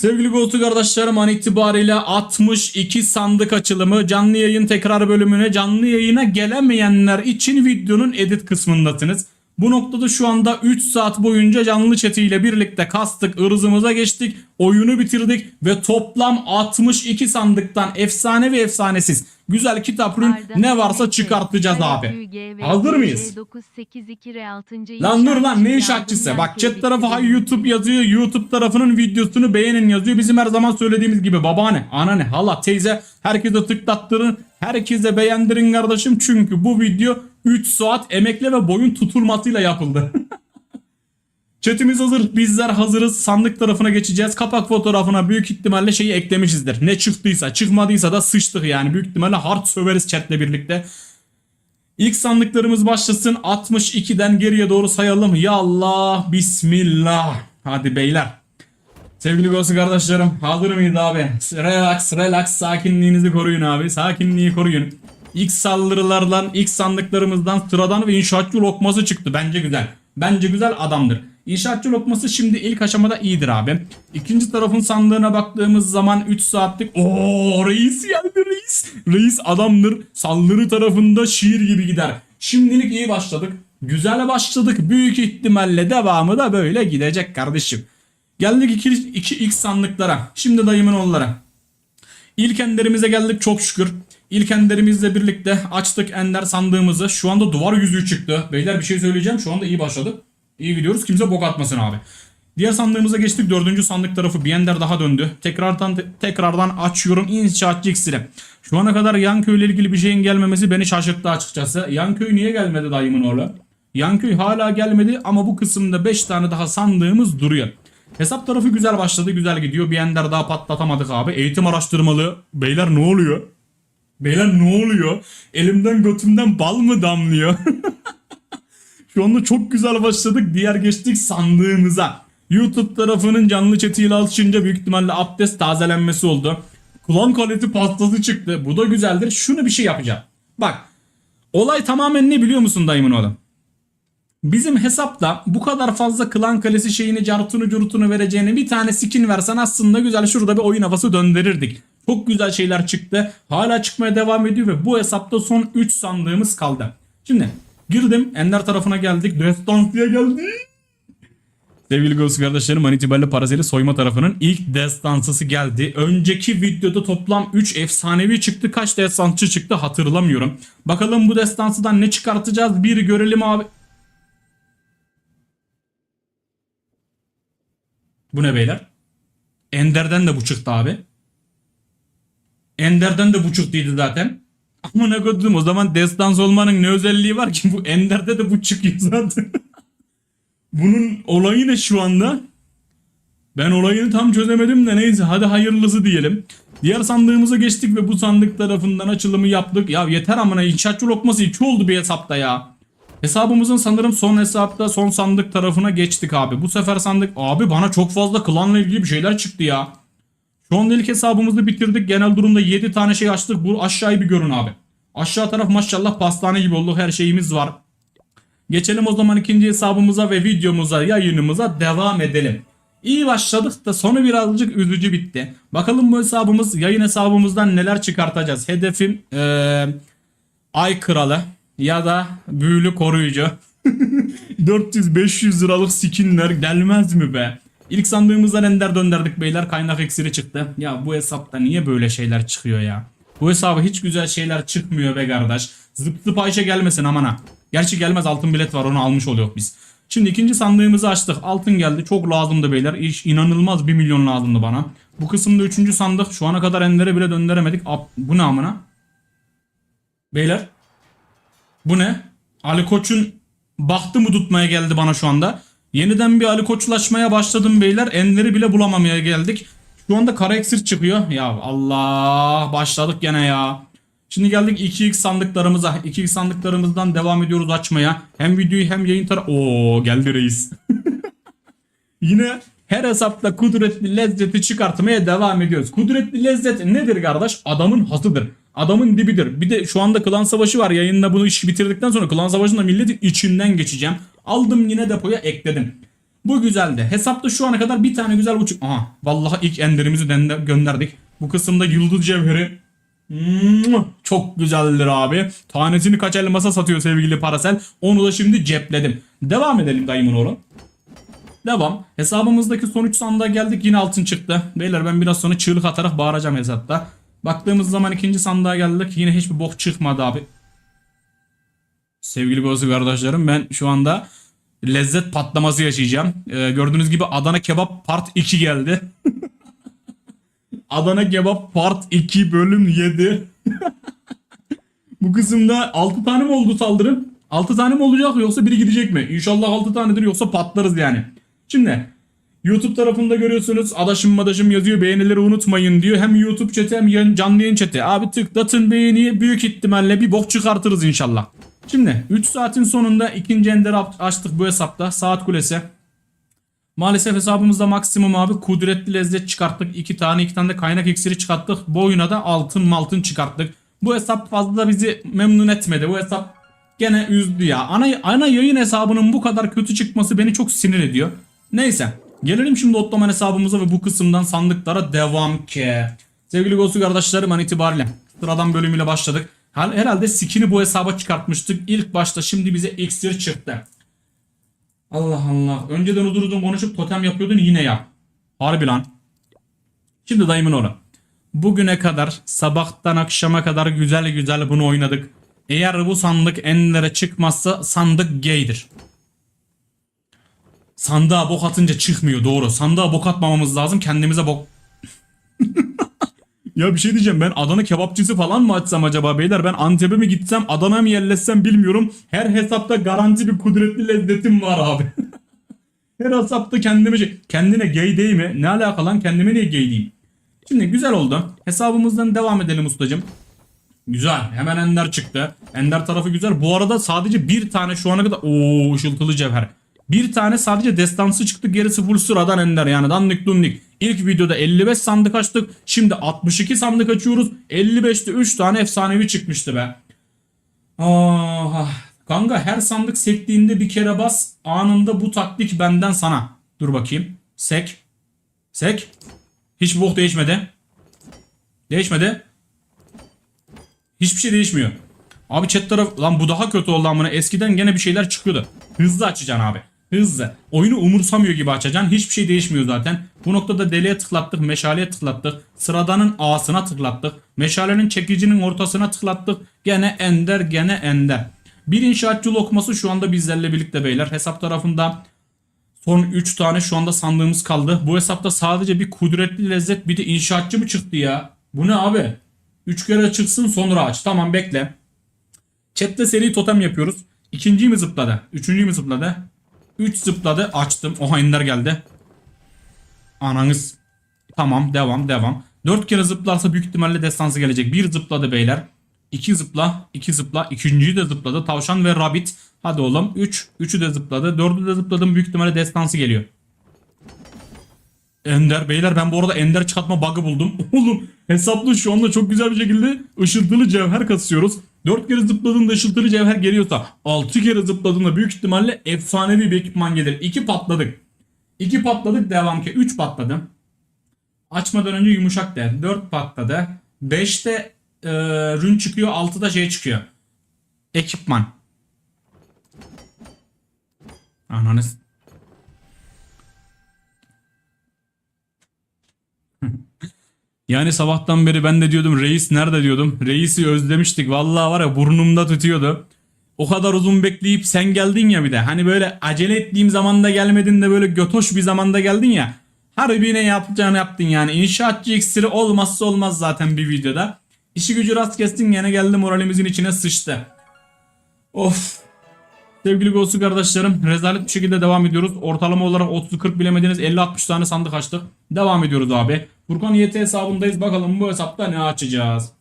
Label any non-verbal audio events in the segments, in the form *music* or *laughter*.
Sevgili Goltu kardeşlerim an itibariyle 62 sandık açılımı canlı yayın tekrar bölümüne canlı yayına gelemeyenler için videonun edit kısmındasınız. Bu noktada şu anda 3 saat boyunca canlı chat'iyle birlikte kastık, ırzımıza geçtik, oyunu bitirdik ve toplam 62 sandıktan efsane ve efsanesiz güzel kitap ürün ne varsa çıkartacağız abi. Hazır mıyız? Lan dur lan ne iş açısı? Bak chat tarafı hay YouTube yazıyor. YouTube tarafının videosunu beğenin yazıyor. Bizim her zaman söylediğimiz gibi babaanne, anneanne, hala, teyze herkese tıklattırın. Herkese beğendirin kardeşim. Çünkü bu video 3 saat emekle ve boyun tutulmasıyla yapıldı. *laughs* Chatimiz hazır. Bizler hazırız. Sandık tarafına geçeceğiz. Kapak fotoğrafına büyük ihtimalle şeyi eklemişizdir. Ne çıktıysa çıkmadıysa da sıçtık yani. Büyük ihtimalle hard söveriz chatle birlikte. İlk sandıklarımız başlasın. 62'den geriye doğru sayalım. Ya Allah. Bismillah. Hadi beyler. Sevgili Ghost kardeşlerim hazır mıyız abi? Relax relax sakinliğinizi koruyun abi. Sakinliği koruyun. İlk saldırılardan, ilk sandıklarımızdan sıradan ve inşaatçı lokması çıktı. Bence güzel. Bence güzel adamdır. İnşaatçı lokması şimdi ilk aşamada iyidir abi. İkinci tarafın sandığına baktığımız zaman 3 saatlik o reis geldi reis. Reis adamdır. Saldırı tarafında şiir gibi gider. Şimdilik iyi başladık. Güzel başladık. Büyük ihtimalle devamı da böyle gidecek kardeşim. Geldik iki, iki ilk sandıklara. Şimdi dayımın oğulları. İlk enderimize geldik çok şükür. İlk enderimizle birlikte açtık ender sandığımızı. Şu anda duvar yüzüğü çıktı. Beyler bir şey söyleyeceğim. Şu anda iyi başladık. İyi gidiyoruz. Kimse bok atmasın abi. Diğer sandığımıza geçtik. Dördüncü sandık tarafı bir ender daha döndü. Tekrardan tekrardan açıyorum inşaatçı iksiri. Şu ana kadar Yanköy ile ilgili bir şeyin gelmemesi beni şaşırttı açıkçası. Yanköy niye gelmedi dayımın oğlu? Yanköy hala gelmedi ama bu kısımda 5 tane daha sandığımız duruyor. Hesap tarafı güzel başladı. Güzel gidiyor. Bir ender daha patlatamadık abi. Eğitim araştırmalı. Beyler ne oluyor? Beyler ne oluyor? Elimden götümden bal mı damlıyor? *laughs* Şu anda çok güzel başladık. Diğer geçtik sandığımıza. YouTube tarafının canlı chat'iyle alışınca büyük ihtimalle abdest tazelenmesi oldu. Kulağım kaleti pastası çıktı. Bu da güzeldir. Şunu bir şey yapacağım. Bak. Olay tamamen ne biliyor musun dayımın oğlum? Bizim hesapta bu kadar fazla klan kalesi şeyini cartunu curtunu vereceğine bir tane skin versen aslında güzel şurada bir oyun havası döndürürdük. Çok güzel şeyler çıktı. Hala çıkmaya devam ediyor ve bu hesapta son 3 sandığımız kaldı. Şimdi girdim Ender tarafına geldik. Destansıya geldik. Sevgili Ghost kardeşlerim an itibariyle Parazeli soyma tarafının ilk destansısı geldi. Önceki videoda toplam 3 efsanevi çıktı. Kaç destansçı çıktı hatırlamıyorum. Bakalım bu destansıdan ne çıkartacağız bir görelim abi. Bu ne beyler? Ender'den de bu çıktı abi. Ender'den de bu çıktıydı zaten. Ama ne koydum o zaman destans olmanın ne özelliği var ki bu Ender'de de bu çıkıyor zaten. *laughs* Bunun olayı ne şu anda? Ben olayını tam çözemedim de neyse hadi hayırlısı diyelim. Diğer sandığımıza geçtik ve bu sandık tarafından açılımı yaptık. Ya yeter amına inşaatçı lokması 2 oldu bir hesapta ya. Hesabımızın sanırım son hesapta son sandık tarafına geçtik abi. Bu sefer sandık abi bana çok fazla klanla ilgili bir şeyler çıktı ya. İlk hesabımızı bitirdik. Genel durumda 7 tane şey açtık. Bu aşağıyı bir görün abi. Aşağı taraf maşallah pastane gibi oldu. Her şeyimiz var. Geçelim o zaman ikinci hesabımıza ve videomuza, yayınımıza devam edelim. İyi başladık da sonu birazcık üzücü bitti. Bakalım bu hesabımız, yayın hesabımızdan neler çıkartacağız. Hedefim ee, Ay Kralı ya da Büyülü Koruyucu. *laughs* 400-500 liralık skinler gelmez mi be? İlk sandığımızdan ender döndürdük beyler kaynak eksiri çıktı. Ya bu hesapta niye böyle şeyler çıkıyor ya? Bu hesaba hiç güzel şeyler çıkmıyor be kardeş. Zıp zıp Ayşe gelmesin aman ha. Gerçi gelmez altın bilet var onu almış oluyor biz. Şimdi ikinci sandığımızı açtık. Altın geldi. Çok lazımdı beyler. İş inanılmaz 1 milyon lazımdı bana. Bu kısımda üçüncü sandık. Şu ana kadar endere bile döndüremedik. Bu ne amına? Beyler. Bu ne? Ali Koç'un bahtı mı tutmaya geldi bana şu anda. Yeniden bir Ali Koçlaşmaya başladım beyler. Enleri bile bulamamaya geldik. Şu anda kara eksir çıkıyor. Ya Allah başladık gene ya. Şimdi geldik 2x sandıklarımıza. 2x sandıklarımızdan devam ediyoruz açmaya. Hem videoyu hem yayın tarafı. Oo geldi reis. *laughs* Yine her hesapta kudretli lezzeti çıkartmaya devam ediyoruz. Kudretli lezzet nedir kardeş? Adamın hasıdır. Adamın dibidir. Bir de şu anda klan savaşı var. Yayında bunu işi bitirdikten sonra klan savaşında milletin içinden geçeceğim. Aldım yine depoya ekledim. Bu güzeldi. Hesapta şu ana kadar bir tane güzel buçuk. Aha vallahi ilk enderimizi gönderdik. Bu kısımda yıldız cevheri! Çok güzeldir abi. Tanesini kaç elmasa satıyor sevgili Parasel. Onu da şimdi cepledim. Devam edelim dayımın oğlu. Devam. Hesabımızdaki son 3 sandığa geldik. Yine altın çıktı. Beyler ben biraz sonra çığlık atarak bağıracağım hesapta. Baktığımız zaman ikinci sandığa geldik. Yine hiçbir bok çıkmadı abi. Sevgili Gozu kardeşlerim ben şu anda lezzet patlaması yaşayacağım. Ee, gördüğünüz gibi Adana Kebap Part 2 geldi. Adana Kebap Part 2 bölüm 7. Bu kısımda 6 tane mi oldu saldırı? 6 tane mi olacak yoksa biri gidecek mi? İnşallah 6 tanedir yoksa patlarız yani. Şimdi YouTube tarafında görüyorsunuz adaşım madaşım yazıyor beğenileri unutmayın diyor. Hem YouTube chat'i hem canlı yayın chat'i. Abi tıklatın beğeniye büyük ihtimalle bir bok çıkartırız inşallah. Şimdi 3 saatin sonunda ikinci ender açtık bu hesapta. Saat kulesi. Maalesef hesabımızda maksimum abi kudretli lezzet çıkarttık. 2 tane 2 tane de kaynak iksiri çıkarttık. Bu oyuna da altın maltın çıkarttık. Bu hesap fazla bizi memnun etmedi. Bu hesap gene üzdü ya. Ana, ana yayın hesabının bu kadar kötü çıkması beni çok sinir ediyor. Neyse. Gelelim şimdi Ottoman hesabımıza ve bu kısımdan sandıklara devam ki. Sevgili Gosu kardeşlerim an itibariyle sıradan bölümüyle başladık. Hal- Herhalde skin'i bu hesaba çıkartmıştık. İlk başta şimdi bize iksir çıktı. Allah Allah. Önceden uzun konuşup totem yapıyordun yine yap. Harbi lan. Şimdi dayımın oğlu. Bugüne kadar sabahtan akşama kadar güzel güzel bunu oynadık. Eğer bu sandık enlere çıkmazsa sandık gaydir. Sandığa bok atınca çıkmıyor doğru. Sandığa bok atmamamız lazım kendimize bok... *laughs* ya bir şey diyeceğim ben Adana kebapçısı falan mı açsam acaba beyler? Ben Antep'e mi gitsem Adana'ya mı yerleşsem bilmiyorum. Her hesapta garanti bir kudretli lezzetim var abi. *laughs* Her hesapta kendime şey... Kendine gay değil mi? Ne alaka lan kendime niye gay diyeyim? Şimdi güzel oldu. Hesabımızdan devam edelim ustacım. Güzel. Hemen Ender çıktı. Ender tarafı güzel. Bu arada sadece bir tane şu ana kadar... Oo ışıltılı cevher. Bir tane sadece destansı çıktı. Gerisi full sıradan Ender yani. Dandik dundik. İlk videoda 55 sandık açtık. Şimdi 62 sandık açıyoruz. 55'te 3 tane efsanevi çıkmıştı be. Ah, kanka her sandık sektiğinde bir kere bas. Anında bu taktik benden sana. Dur bakayım. Sek. Sek. Hiç bok değişmedi. Değişmedi. Hiçbir şey değişmiyor. Abi chat taraf lan bu daha kötü oldu amına. Eskiden gene bir şeyler çıkıyordu. Hızlı açacaksın abi. Hızlı. Oyunu umursamıyor gibi açacaksın. Hiçbir şey değişmiyor zaten. Bu noktada deliğe tıklattık. Meşaleye tıklattık. Sıradanın A'sına tıklattık. Meşalenin çekicinin ortasına tıklattık. Gene ender gene ender. Bir inşaatçı lokması şu anda bizlerle birlikte beyler. Hesap tarafında Son 3 tane şu anda sandığımız kaldı. Bu hesapta sadece bir kudretli lezzet bir de inşaatçı mı çıktı ya? Bu ne abi? 3 kere çıksın sonra aç. Tamam bekle. Chat'te seri totem yapıyoruz. İkinciyi mi zıpladı? Üçüncüyü mü zıpladı? 3 zıpladı açtım. Oha ender geldi. Ananız. Tamam devam devam. 4 kere zıplarsa büyük ihtimalle destansı gelecek. 1 zıpladı beyler. 2 zıpla, 2 zıpla, ikinciyi de zıpladı. Tavşan ve rabbit. Hadi oğlum 3, 3'ü de zıpladı. 4'ü de zıpladım büyük ihtimalle destansı geliyor. Ender beyler ben bu arada ender çıkartma bug'ı buldum. *laughs* Oğlum hesaplı şu anda çok güzel bir şekilde ışıltılı cevher kasıyoruz. 4 kere zıpladığında ışıltılı cevher geliyorsa 6 kere zıpladığında büyük ihtimalle efsanevi bir ekipman gelir. 2 patladık. 2 patladık devam ki 3 patladı. Açmadan önce yumuşak değer. 4 patladı. 5'te e, rün çıkıyor 6'da şey çıkıyor. Ekipman. Ananız. Yani sabahtan beri ben de diyordum reis nerede diyordum. Reisi özlemiştik. Vallahi var ya burnumda tutuyordu. O kadar uzun bekleyip sen geldin ya bir de. Hani böyle acele ettiğim zamanda gelmedin de böyle götoş bir zamanda geldin ya. Harbi ne yapacağını yaptın yani. İnşaatçı iksiri olmazsa olmaz zaten bir videoda. İşi gücü rast kestin gene geldi moralimizin içine sıçtı. Of. Sevgili Ghost'u kardeşlerim rezalet bir şekilde devam ediyoruz. Ortalama olarak 30-40 bilemediniz 50-60 tane sandık açtık. Devam ediyoruz abi. Furkan YT hesabındayız. Bakalım bu hesapta ne açacağız.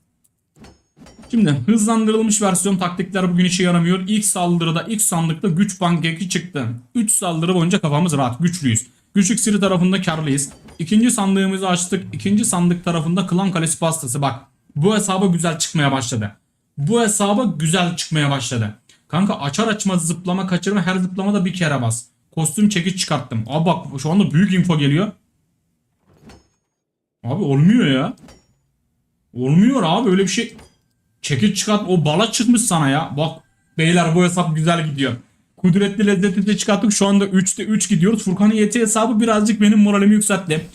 Şimdi hızlandırılmış versiyon taktikler bugün işe yaramıyor. İlk saldırıda ilk sandıkta güç pankeki çıktı. 3 saldırı boyunca kafamız rahat güçlüyüz. Güç iksiri tarafında karlıyız. İkinci sandığımızı açtık. İkinci sandık tarafında klan kalesi pastası bak. Bu hesaba güzel çıkmaya başladı. Bu hesaba güzel çıkmaya başladı. Kanka açar açmaz zıplama kaçırma her zıplamada bir kere bas. kostüm çekiç çıkarttım. Abi bak şu anda büyük info geliyor. Abi olmuyor ya. Olmuyor abi öyle bir şey. Çekiç çıkart o bala çıkmış sana ya. Bak beyler bu hesap güzel gidiyor. Kudretli lezzeti de çıkarttık. Şu anda 3'te 3 gidiyoruz. Furkan'ın yeti hesabı birazcık benim moralimi yükseltti.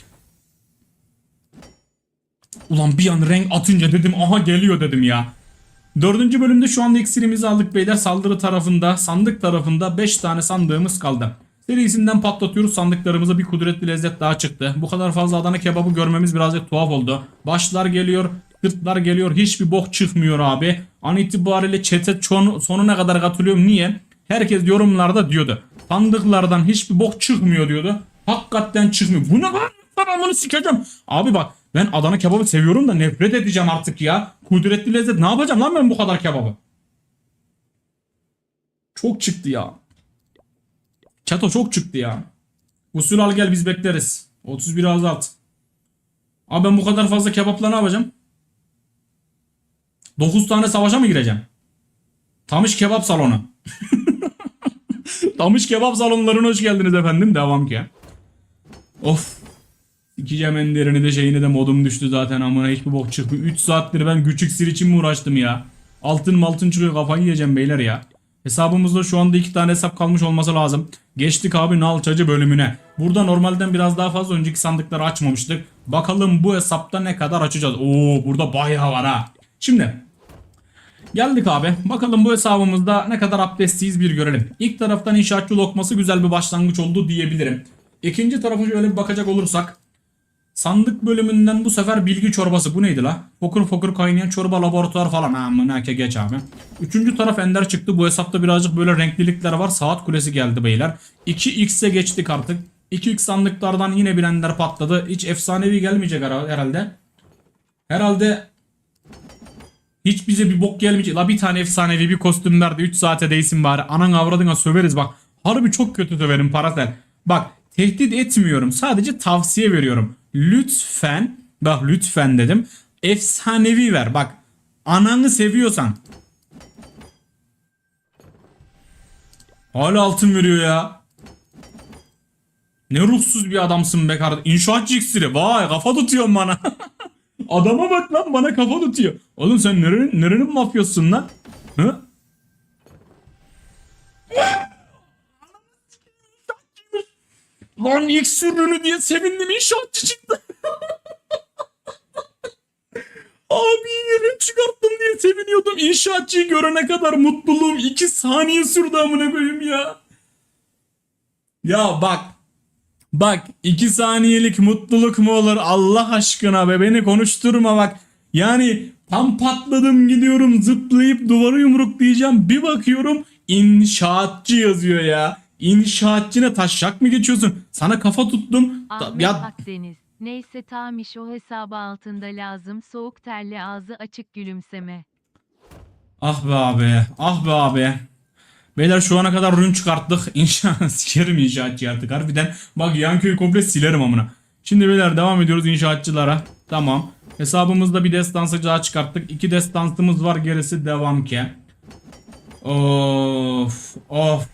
Ulan bir an renk atınca dedim aha geliyor dedim ya. Dördüncü bölümde şu anda iksirimizi aldık beyler. Saldırı tarafında, sandık tarafında 5 tane sandığımız kaldı. Serisinden patlatıyoruz sandıklarımıza bir kudretli lezzet daha çıktı. Bu kadar fazla Adana kebabı görmemiz birazcık tuhaf oldu. Başlar geliyor, sırtlar geliyor. Hiçbir bok çıkmıyor abi. An itibariyle çete sonuna kadar katılıyorum. Niye? Herkes yorumlarda diyordu. Sandıklardan hiçbir bok çıkmıyor diyordu. Hakikaten çıkmıyor. Bu ne lan? Bunu sikeceğim. Abi bak ben Adana kebabı seviyorum da nefret edeceğim artık ya. Kudretli lezzet ne yapacağım lan ben bu kadar kebabı? Çok çıktı ya. Çato çok çıktı ya. Usul al gel biz bekleriz. 31 azalt. Abi ben bu kadar fazla kebapla ne yapacağım? 9 tane savaşa mı gireceğim? Tamış kebap salonu. *laughs* Tamış kebap salonlarına hoş geldiniz efendim. Devam ki. Of. İkicem enderini de şeyini de modum düştü zaten amına hiçbir bok çıkmıyor. 3 saattir ben küçük sir için mi uğraştım ya? Altın maltın çıkıyor kafayı yiyeceğim beyler ya. Hesabımızda şu anda iki tane hesap kalmış olması lazım. Geçtik abi nalçacı bölümüne. Burada normalden biraz daha fazla önceki sandıkları açmamıştık. Bakalım bu hesapta ne kadar açacağız. Oo burada bayağı var ha. Şimdi Geldik abi. Bakalım bu hesabımızda ne kadar abdestliyiz bir görelim. İlk taraftan inşaatçı lokması güzel bir başlangıç oldu diyebilirim. İkinci tarafa şöyle bir bakacak olursak. Sandık bölümünden bu sefer bilgi çorbası. Bu neydi la? Fokur fokur kaynayan çorba laboratuvar falan. Aman ke geç abi. Üçüncü taraf ender çıktı. Bu hesapta birazcık böyle renklilikler var. Saat kulesi geldi beyler. 2x'e geçtik artık. 2x sandıklardan yine bir ender patladı. Hiç efsanevi gelmeyecek herhalde. Herhalde hiç bize bir bok gelmeyecek. La bir tane efsanevi bir kostüm verdi. 3 saate değsin bari. Anan avradına söveriz bak. Harbi çok kötü söverim parasel. Bak tehdit etmiyorum. Sadece tavsiye veriyorum. Lütfen bak lütfen dedim. Efsanevi ver. Bak ananı seviyorsan. Hala altın veriyor ya. Ne ruhsuz bir adamsın be kardeşim. İnşaatçı iksiri. Vay kafa tutuyorsun bana. *laughs* Adama bak lan bana kafa tutuyor. Oğlum sen nerenin, nerenin mafyasısın lan? Hı? Lan ilk sürünü diye sevindim inşaatçı çıktı. *laughs* Abi ürün çıkarttım diye seviniyordum. İnşaatçıyı görene kadar mutluluğum 2 saniye sürdü amına koyayım ya. Ya bak Bak iki saniyelik mutluluk mu olur Allah aşkına be beni konuşturma bak. Yani tam patladım gidiyorum zıplayıp duvarı yumruklayacağım bir bakıyorum inşaatçı yazıyor ya. İnşaatçına taşak mı geçiyorsun? Sana kafa tuttum. Ahmet ya Akdeniz. Neyse tamiş o hesabı altında lazım soğuk terli ağzı açık gülümseme. ah be abi ah be abi. Beyler şu ana kadar rün çıkarttık. *laughs* İnşaat sikerim inşaatçı artık harbiden. Bak yan köyü komple silerim amına. Şimdi beyler devam ediyoruz inşaatçılara. Tamam. Hesabımızda bir destansı daha çıkarttık. İki destansımız var gerisi devam ki. Of of.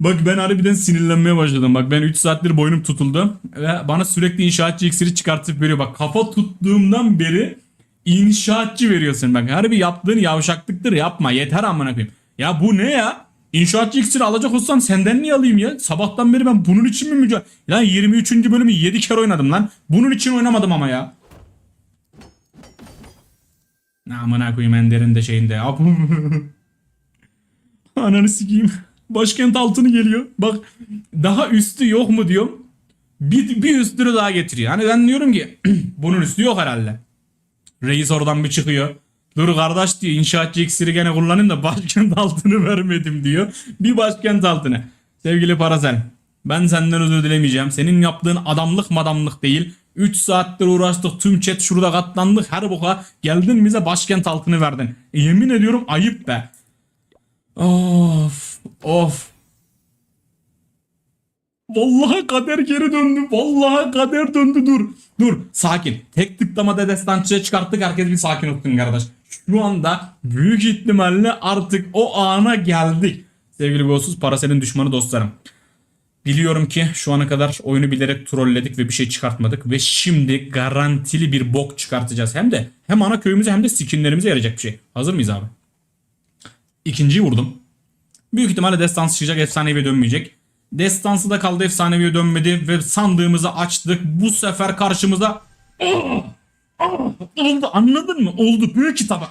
Bak ben harbiden sinirlenmeye başladım. Bak ben 3 saattir boynum tutuldu. Ve bana sürekli inşaatçı iksiri çıkartıp veriyor. Bak kafa tuttuğumdan beri inşaatçı veriyorsun. Bak harbi yaptığın yavşaklıktır yapma. Yeter amına koyayım. Ya bu ne ya? İnşaatçı iksiri alacak olsam senden niye alayım ya? Sabahtan beri ben bunun için mi mücadele... Lan 23. bölümü 7 kere oynadım lan. Bunun için oynamadım ama ya. Amına koyayım Ender'in de şeyinde. *laughs* *laughs* Ananı sikeyim. Başkent altını geliyor. Bak daha üstü yok mu diyorum. Bir, bir üstünü daha getiriyor. Hani ben diyorum ki *clears throat* bunun üstü yok herhalde. Reis oradan bir çıkıyor. Dur kardeş diyor inşaatçı iksiri gene kullanayım da başkent *laughs* altını vermedim diyor. Bir başkent altını. Sevgili Parasel ben senden özür dilemeyeceğim. Senin yaptığın adamlık madamlık değil. 3 saattir uğraştık tüm chat şurada katlandık her boka geldin bize başkent altını verdin. E, yemin ediyorum ayıp be. Of of. Vallahi kader geri döndü. Vallahi kader döndü dur. Dur sakin. Tek tıklamada destançıya çıkarttık herkes bir sakin olsun kardeş. Şu anda büyük ihtimalle artık o ana geldik. Sevgili Golsuz Parasel'in düşmanı dostlarım. Biliyorum ki şu ana kadar oyunu bilerek trolledik ve bir şey çıkartmadık. Ve şimdi garantili bir bok çıkartacağız. Hem de hem ana köyümüze hem de skinlerimize yarayacak bir şey. Hazır mıyız abi? İkinciyi vurdum. Büyük ihtimalle destansı çıkacak efsaneviye dönmeyecek. Destansı da kaldı efsaneviye dönmedi ve sandığımızı açtık. Bu sefer karşımıza oldu anladın mı? Oldu büyük kitaba.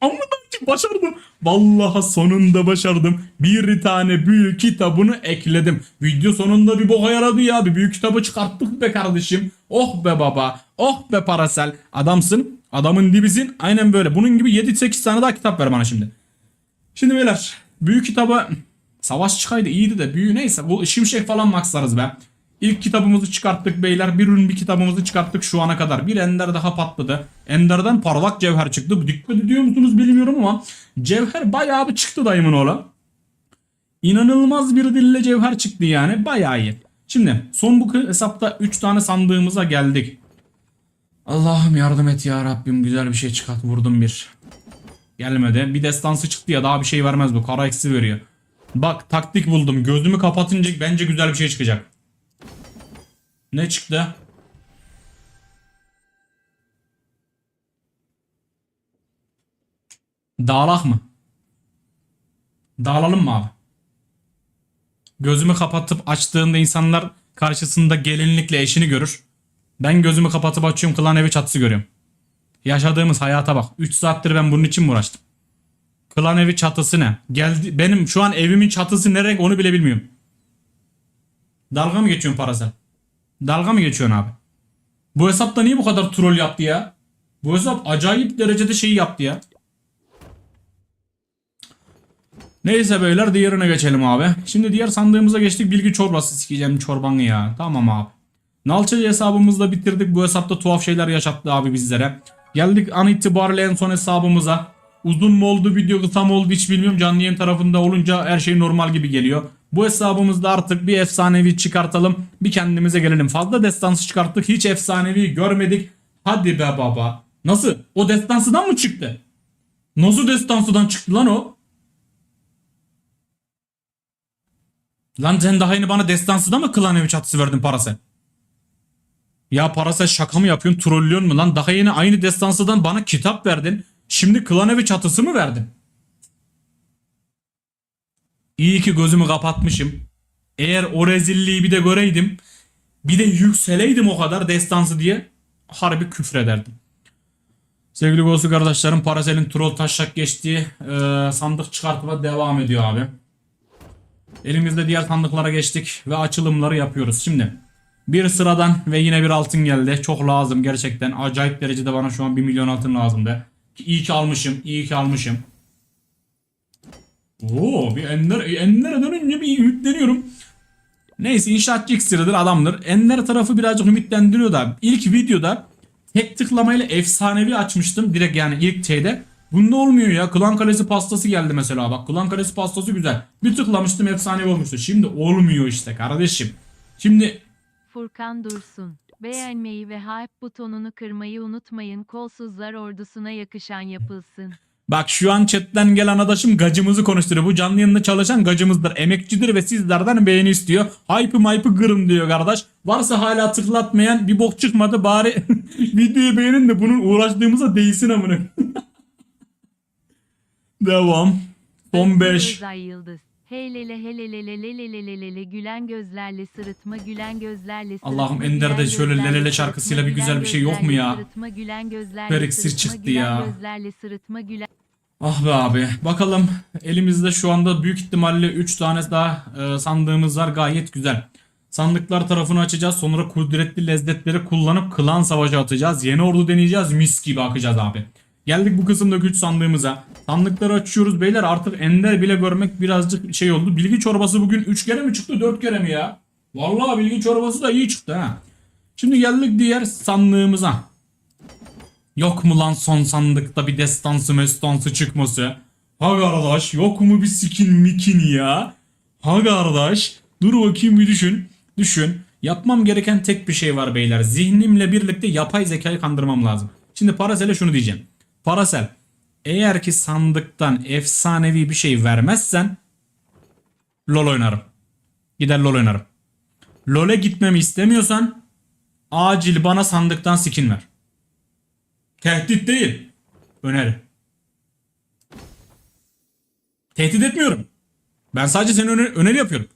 Anladın ki başardım. Vallahi sonunda başardım. Bir tane büyük kitabını ekledim. Video sonunda bir boka yaradı ya. Bir büyük kitabı çıkarttık be kardeşim. Oh be baba. Oh be parasel. Adamsın. Adamın dibisin. Aynen böyle. Bunun gibi 7-8 tane daha kitap ver bana şimdi. Şimdi beyler büyük kitaba savaş çıkaydı iyiydi de büyü neyse bu şimşek falan maksarız be. İlk kitabımızı çıkarttık beyler. Bir ürün bir kitabımızı çıkarttık şu ana kadar. Bir ender daha patladı. Ender'den parlak cevher çıktı. Dikkat ediyor musunuz bilmiyorum ama cevher bayağı bir çıktı dayımın oğlu. İnanılmaz bir dille cevher çıktı yani. Bayağı iyi. Şimdi son bu hesapta 3 tane sandığımıza geldik. Allah'ım yardım et ya Rabbim güzel bir şey çıkart vurdum bir. Gelmedi. Bir destansı çıktı ya daha bir şey vermez bu. Kara eksi veriyor. Bak taktik buldum. Gözümü kapatınca bence güzel bir şey çıkacak. Ne çıktı? Dağlak mı? Dağılalım mı abi? Gözümü kapatıp açtığında insanlar karşısında gelinlikle eşini görür. Ben gözümü kapatıp açıyorum klan evi çatısı görüyorum. Yaşadığımız hayata bak. 3 saattir ben bunun için mi uğraştım? Klan evi çatısı ne? Geldi benim şu an evimin çatısı ne renk onu bile bilmiyorum. Dalga mı geçiyorsun parasal? Dalga mı geçiyorsun abi? Bu hesapta niye bu kadar troll yaptı ya? Bu hesap acayip derecede şey yaptı ya. Neyse beyler diğerine geçelim abi. Şimdi diğer sandığımıza geçtik. Bilgi çorbası sikeceğim çorbanı ya. Tamam abi. Nalçacı hesabımızda bitirdik. Bu hesapta tuhaf şeyler yaşattı abi bizlere. Geldik an itibariyle en son hesabımıza. Uzun mu oldu video kısa mı oldu hiç bilmiyorum. Canlı yayın tarafında olunca her şey normal gibi geliyor. Bu hesabımızda artık bir efsanevi çıkartalım. Bir kendimize gelelim. Fazla destansı çıkarttık. Hiç efsanevi görmedik. Hadi be baba. Nasıl? O destansıdan mı çıktı? Nasıl destansıdan çıktı lan o? Lan sen daha yeni bana destansıda mı klan evi çatısı verdin parası? Ya parası şaka mı yapıyorsun trollüyorsun mu lan? Daha yeni aynı destansıdan bana kitap verdin. Şimdi klan evi çatısı mı verdin? İyi ki gözümü kapatmışım. Eğer o rezilliği bir de göreydim. Bir de yükseleydim o kadar destansı diye. Harbi küfrederdim. Sevgili Gosu kardeşlerim Parasel'in troll taşak geçtiği e, sandık çıkartma devam ediyor abi. Elimizde diğer sandıklara geçtik ve açılımları yapıyoruz. Şimdi bir sıradan ve yine bir altın geldi. Çok lazım gerçekten. Acayip derecede bana şu an 1 milyon altın lazımdı. İyi ki almışım. iyi ki almışım. Oo bir Ender, Ender'e dönünce bir ümitleniyorum. Neyse inşaatçı iksiridir adamdır. Ender tarafı birazcık ümitlendiriyor da. İlk videoda tek tıklamayla efsanevi açmıştım. Direkt yani ilk şeyde. Bunda olmuyor ya. Klan Kalesi pastası geldi mesela. Bak Klan Kalesi pastası güzel. Bir tıklamıştım efsanevi olmuştu. Şimdi olmuyor işte kardeşim. Şimdi Furkan Dursun. Beğenmeyi ve hype butonunu kırmayı unutmayın. Kolsuzlar ordusuna yakışan yapılsın. Bak şu an chatten gelen adaşım gacımızı konuşturuyor. Bu canlı yayında çalışan gacımızdır. Emekçidir ve sizlerden beğeni istiyor. Hype'ı maypı kırın diyor kardeş. Varsa hala tıklatmayan bir bok çıkmadı bari *laughs* videoyu beğenin de bunun uğraştığımıza değsin amına. *laughs* Devam. Son 5. Özay Yıldız. Heylele helelele lelelelelele gülen gözlerle sırıtma gülen gözlerle sırıtma. Allah'ım Ender'de şöyle lelele şarkısıyla bir güzel bir şey yok mu ya? Sırıtma gülen gözlerle Periksir çıktı ya. Gözlerle sırıtma gülen Ah be abi. Bakalım elimizde şu anda büyük ihtimalle 3 tane daha e, sandığımız var. Gayet güzel. Sandıklar tarafını açacağız. Sonra kudretli lezzetleri kullanıp klan savaşı atacağız. Yeni ordu deneyeceğiz. Mis gibi akacağız abi. Geldik bu kısımda güç sandığımıza. Sandıkları açıyoruz beyler. Artık ender bile görmek birazcık şey oldu. Bilgi çorbası bugün 3 kere mi çıktı 4 kere mi ya? Vallahi bilgi çorbası da iyi çıktı ha. Şimdi geldik diğer sandığımıza. Yok mu lan son sandıkta bir destansı mestansı çıkması? Ha kardeş yok mu bir skin mikin ya? Ha kardeş dur bakayım bir düşün. Düşün. Yapmam gereken tek bir şey var beyler. Zihnimle birlikte yapay zekayı kandırmam lazım. Şimdi Parasel'e şunu diyeceğim. Parasel eğer ki sandıktan efsanevi bir şey vermezsen LoL oynarım. Gider LoL oynarım. LoL'e gitmemi istemiyorsan acil bana sandıktan skin ver. Tehdit değil. Öneri. Tehdit etmiyorum. Ben sadece senin öne- öneri yapıyorum.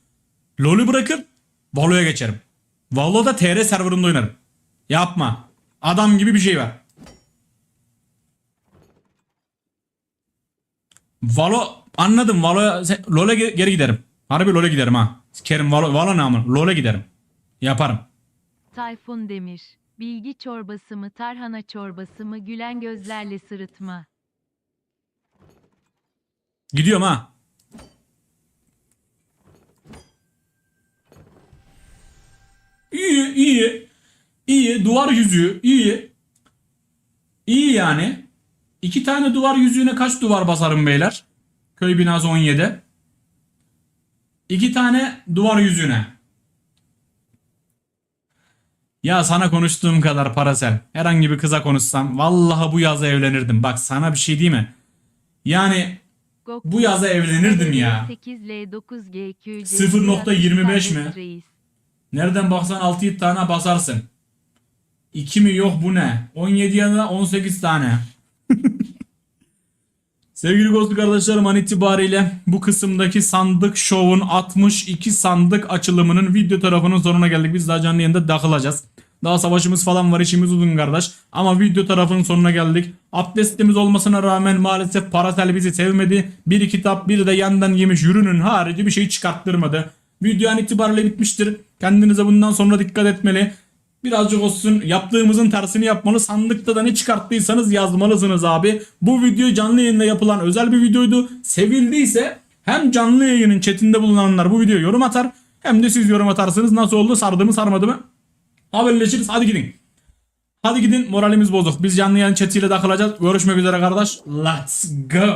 LoL'ü bırakıp Valo'ya geçerim. Valo'da TR serverında oynarım. Yapma. Adam gibi bir şey var. Valo anladım. Valo'ya LoL'e ge- geri giderim. Harbi LoL'e giderim ha. Sikerim Valo, Valo ne amına? LoL'e giderim. Yaparım. Tayfun Demir. Bilgi çorbası mı tarhana çorbası mı gülen gözlerle sırıtma. Gidiyorum ha. İyi, iyi. İyi. Duvar yüzüğü. iyi. İyi yani. İki tane duvar yüzüğüne kaç duvar basarım beyler? Köy binası 17. İki tane duvar yüzüğüne. Ya sana konuştuğum kadar Parasel. Herhangi bir kıza konuşsam vallahi bu yaza evlenirdim. Bak sana bir şey diyeyim mi? Yani bu yaza evlenirdim ya. 8L9GQ 0.25 mi? Nereden baksan 6 tane basarsın. 2 mi yok bu ne? 17 ya da 18 tane. Sevgili Ghostlu kardeşlerim an itibariyle bu kısımdaki sandık şovun 62 sandık açılımının video tarafının sonuna geldik. Biz daha canlı yayında takılacağız. Daha savaşımız falan var işimiz uzun kardeş. Ama video tarafının sonuna geldik. Abdestimiz olmasına rağmen maalesef Parasel bizi sevmedi. Bir kitap bir de yandan yemiş ürünün harici bir şey çıkarttırmadı. Video an itibariyle bitmiştir. Kendinize bundan sonra dikkat etmeli. Birazcık olsun yaptığımızın tersini yapmalı. Sandıkta da ne çıkarttıysanız yazmalısınız abi. Bu video canlı yayında yapılan özel bir videoydu. Sevildiyse hem canlı yayının chatinde bulunanlar bu videoya yorum atar. Hem de siz yorum atarsınız. Nasıl oldu sardı mı sarmadı mı? Haberleşiriz. Hadi gidin. Hadi gidin moralimiz bozuk. Biz canlı yayın chatiyle takılacağız. Görüşmek üzere kardeş. Let's go.